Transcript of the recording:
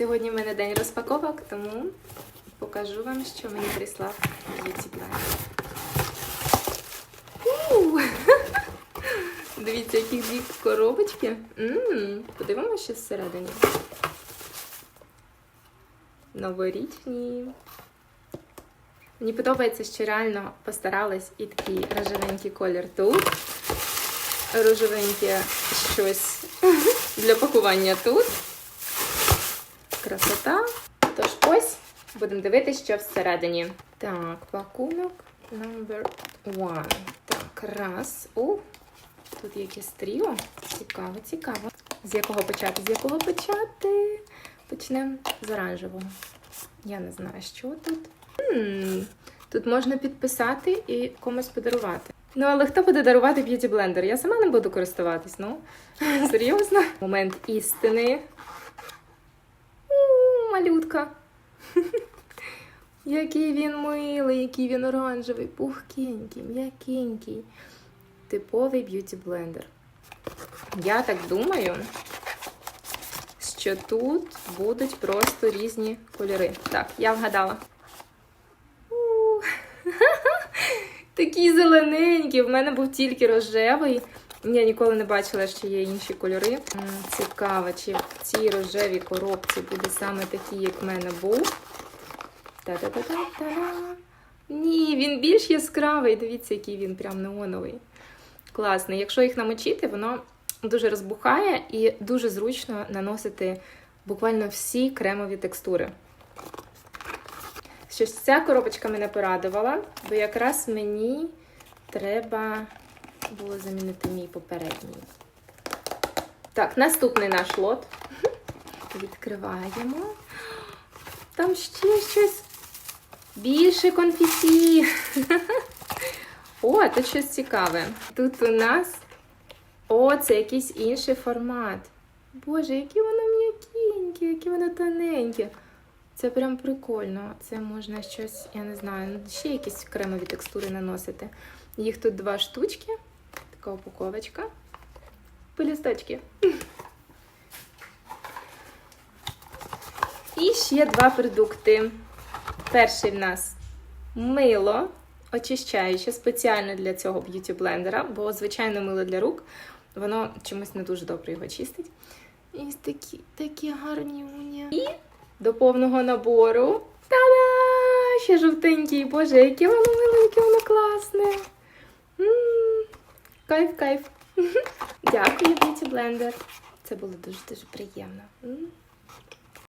Сьогодні в мене день розпаковок, тому покажу вам, що мені прислав Beauty Blender. Дивіться, які дві коробочки. Подивимося, що всередині. Новорічні. Мені подобається, що реально постарались і такий рожевенький колір тут. Рожевеньке щось для пакування тут. Красота. Тож ось будемо дивитися, що всередині. Так, пакунок number one. Так, раз. О, тут якесь тріо. Цікаво, цікаво. З якого почати? З якого почати? Почнемо з оранжевого. Я не знаю, що тут. М, Тут можна підписати і комусь подарувати. Ну, але хто буде дарувати б'юті блендер? Я сама не буду користуватись, ну. Серйозно? Момент істини. Малютка. Який він милий, який він оранжевий, пухкенький, м'якенький. Типовий б'юті блендер. Я так думаю, що тут будуть просто різні кольори. Так, я вгадала. Такий зелененький. В мене був тільки рожевий. Я ніколи не бачила, що є інші кольори. Цікаво, чи в цій рожевій коробці буде саме такий, як в мене був. Та-та-та-та-та. Ні, він більш яскравий. Дивіться, який він прям неоновий. Класний. Якщо їх намочити, воно дуже розбухає і дуже зручно наносити буквально всі кремові текстури. Що ж ця коробочка мене порадувала, бо якраз мені треба було замінити мій попередній. Так, наступний наш лот. Відкриваємо. Там ще щось більше конфеті. О, тут щось цікаве. Тут у нас. О, це якийсь інший формат. Боже, які воно м'якенькі, які воно тоненькі. Це прям прикольно. Це можна щось, я не знаю, ще якісь кремові текстури наносити. Їх тут два штучки. Така упаковочка. Полісточки. І ще два продукти. Перший в нас мило очищаюче спеціально для цього б'юті блендера, бо звичайне мило для рук, воно чомусь не дуже добре його чистить. І такі, такі гарні уні. І до повного набору. Та-да! Ще жовтенький, боже, яке воно миле, яке воно класне. М, Кайф, кайф. Дякую, Beauty блендер. Це було дуже-дуже приємно.